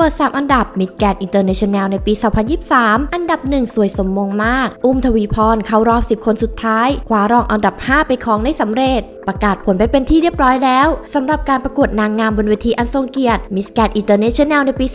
เปิด 3 อันดับมิดแกนอินเตอร์เนชั่นแนลในปี 2023 อันดับ 1 สวยสมมงมาก อุ้มทวีพรเข้ารอบ 10 คนสุดท้ายคว้ารองอันดับ 5 ไปครองได้สำเร็จ ประกาศผลไปเป็นที่เรียบร้อยแล้วสำหรับการประกวดนางงามบนเวทีอันทรงเกียรติมิสแกนอินเตอร์เนชั่นแนลในปี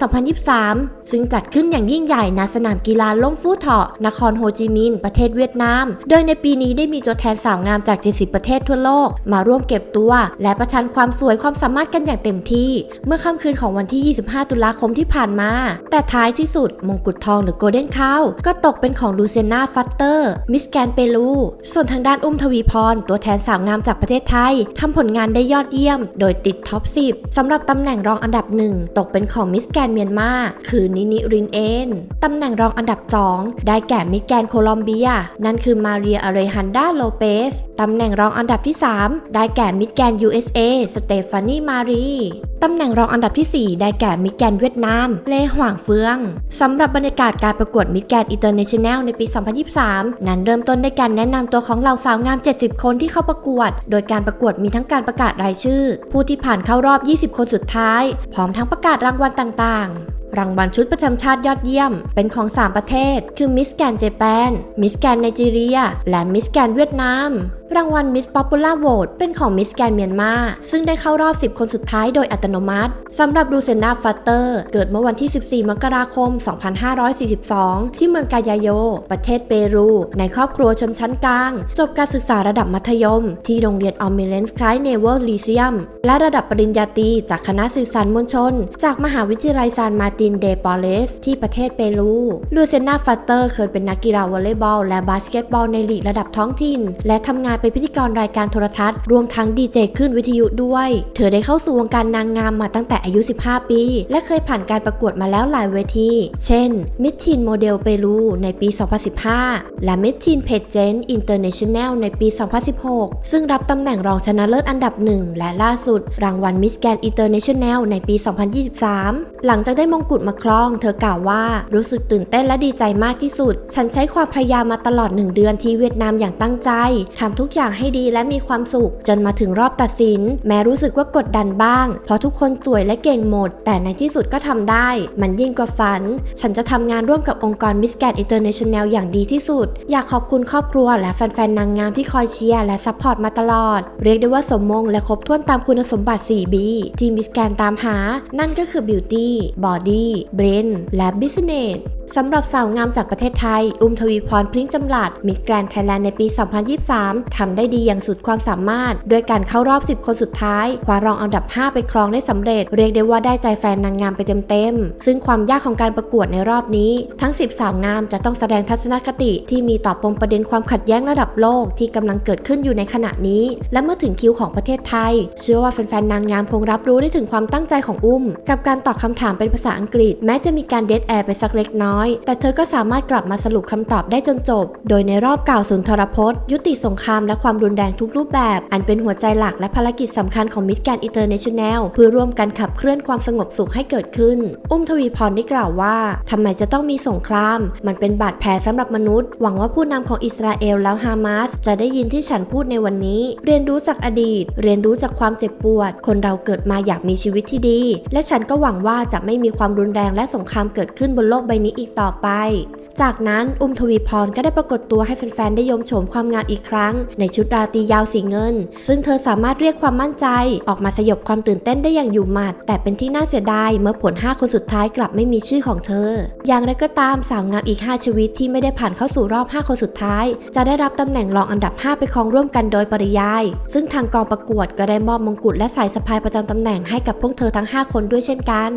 2023 ซึ่งจัดขึ้นอย่างยิ่งใหญ่ณสนามกีฬาล่มฟู่เถาะนครโฮจิมินห์ประเทศเวียดนาม โดยในปีนี้ได้มีตัวแทนสาวงามจาก 70 ประเทศทั่วโลก มาร่วมเก็บตัว และประชันความสวยความสามารถกันอย่างเต็มที่ เมื่อค่ำคืนของวันที่ 25 ตุลาคมที่ผ่านมา แต่ท้ายที่สุดมงกุฎทองหรือโกลเด้นข้าวก็ตกเป็นของลูเซนาฟัตเตอร์มิสแกนเปรูส่วนทางด้านอุ้มทวีพรตัวแทนสาวงามจากประเทศไทยทำผลงานได้ยอดเยี่ยม โดยติดท็อป 10สำหรับตำแหน่งรองอันดับหนึ่งตกเป็นของมิสแกนเมียนมาคือนินิรินเอนตำแหน่งรองอันดับ 2 ได้แก่มิสแกนโคลอมเบีย นั่นคือมาเรียอาเรฮันดาโลเปสตำแหน่งรองอันดับที่ 3 ได้แก่มิสแกน USA สเตฟานีมารี ตำแหน่งรองอันดับทีสี่4 ได้แก่มิแกนเวียดนาม เล่หว่างเฟือง สำหรับบรรยากาศการประกวดมิแกนอินเตอร์เนชั่นแนลในปี 2023 นั้นเริ่มต้นด้วยการแนะนำตัวของเหล่าสาวงาม 70 คนที่เข้าประกวด โดยการประกวดมีทั้งการประกาศรายชื่อ ผู้ที่ผ่านเข้ารอบ 20 คนสุดท้าย พร้อมทั้งประกาศรางวัลต่างๆ รางวัลชุดประจำชาติยอดเยี่ยม เป็นของ 3 ประเทศ คือมิสแกนเจแปนมิสแกนไนจีเรีย และมิสแกนเวียดนาม รางวัลมิสป๊อปปูล่าโหวตเป็นของมิสแกนเมียนมา ซึ่งได้เข้ารอบ 10 คนสุดท้ายโดยอัตโนมัติสำหรับดูเซนาฟัตเตอร์ เกิดเมื่อวันที่ 14 มกราคม 2542 ที่เมืองกายาโย ประเทศเปรู ในครอบครัวชนชั้นกลาง จบการศึกษาระดับมัธยม ที่โรงเรียนออมเมเลนส์ไคลเนเวลลีเซียม และระดับปริญญาตรีจากคณะสื่อสารมวลชน จากมหาวิทยาลัยซานมาร์ตินเดปอเลสที่ประเทศเปรูลูเซนาฟัตเตอร์เคยเป็นนักกีฬาวอลเลย์บอลและบาสเกตบอลในลีกระดับท้องถิ่น และทำงานเป็นพิธีกรรายการโทรทัศน์ รวมทั้งดีเจขึ้นวิทยุด้วย เธอได้เข้าสู่วงการนางงามมาตั้งแต่อายุ 15 ปี และเคยผ่านการประกวดมาแล้วหลายเวที เช่นมิสทีนโมเดลเปรูในปี 2015 และมิสทีนเพจเจนอินเตอร์เนชั่นแนลในปี 2016 ซึ่งรับตำแหน่งรองชนะเลิศอันดับหนึ่งและล่าสุด รางวัลมิสแกนอินเตอร์เนชั่นแนลในปี 2023 หลังจากได้มงกุฎมาครอง เธอกล่าวว่ารู้สึกตื่นเต้นและดีใจมากที่สุด ฉันใช้ความพยายามมาตลอดหนึ่งเดือนที่เวียดนามอย่างตั้งใจทำทุกอย่างให้ดีและมีความสุข จนมาถึงรอบตัดสิน แม้รู้สึกว่ากดดันบ้าง เพราะทุกคนสวยและเก่งหมด แต่ในที่สุดก็ทำได้ มันยิ่งกว่าฝัน ฉันจะทำงานร่วมกับองค์กรมิสแกนอินเตอร์เนชั่นแนลอย่างดีที่สุด อยากขอบคุณครอบครัว และแฟนๆนางงามที่คอยเชียร์และซัพพอร์ตมาตลอด เรียกได้ว่าสมมงและครบถ้วนตามคุณสมบัติ 4B ที่มิสแกนตามหา นั่นก็คือ Beauty Body Brain และ Business สำหรับสาวงามจากประเทศไทย อุ้มทวีพรพริ้งจำหลัดมิสแกรนไทยแลนด์ในปี 2023 ทำได้ดีอย่างสุดความสามารถด้วยการเข้ารอบ 10 คนสุดท้ายคว้ารองอันดับ 5 ไปครองได้สำเร็จ เรียกได้ว่าได้ใจแฟนนางงามไปเต็มๆ ซึ่งความยากของการประกวดในรอบนี้ ทั้ง 10 สาวงามจะต้องแสดงทัศนคติที่มีต่อปมประเด็นความขัดแย้งระดับโลกที่กำลังเกิดขึ้นอยู่ในขณะนี้ และเมื่อถึงคิวของประเทศไทย เชื่อว่าแฟนๆนางงามคงรับรู้ได้ถึงความตั้งใจของอุ้ม กับการตอบคำถามเป็นภาษาอังกฤษ แม้จะมีการเดทแอร์ไปสักเล็กน้อยแต่เธอก็สามารถกลับมาสรุปคำตอบได้จนจบ โดยในรอบกล่าวสุนทรพจน์ ยุติสงครามและความรุนแรงทุกรูปแบบ อันเป็นหัวใจหลักและภารกิจสำคัญของมิสแกนอินเตอร์เนชั่นแนลเพื่อร่วมกันขับเคลื่อนความสงบสุขให้เกิดขึ้น อุ้มทวีพรได้กล่าวว่าทำไมจะต้องมีสงคราม มันเป็นบาดแผลสำหรับมนุษย์ หวังว่าผู้นำของอิสราเอลแล้วฮามาสจะได้ยินที่ฉันพูดในวันนี้ เรียนรู้จากอดีต เรียนรู้จากความเจ็บปวด คนเราเกิดมาอยากมีชีวิตที่ดี และฉันก็หวังว่าจะไม่มีความรุนแรงและสงครามเกิดขึ้นบนโลกใบนี้อีกต่อไป จากนั้นอุ้มทวีพรก็ได้ปรากฏตัวให้แฟนๆ ได้ยมโฉมความงามอีกครั้ง ในชุดราตรียาวสีเงิน ซึ่งเธอสามารถเรียกความมั่นใจ ออกมาสยบความตื่นเต้นได้อย่างอยู่หมัด แต่เป็นที่น่าเสียดายเมื่อผล 5 คนสุดท้ายกลับไม่มีชื่อของเธอ อย่างไรก็ตามสาวงามอีก 5 ชีวิตที่ไม่ได้ผ่านเข้าสู่รอบ 5 คนสุดท้าย จะได้รับตำแหน่งรองอันดับ 5 ไปครองร่วมกันโดยปริยาย ซึ่งทางกองประกวดก็ได้มอบมงกุฎและสายสะพายประจำตำแหน่งให้กับพวกเธอทั้ง 5 คนด้วยเช่นกัน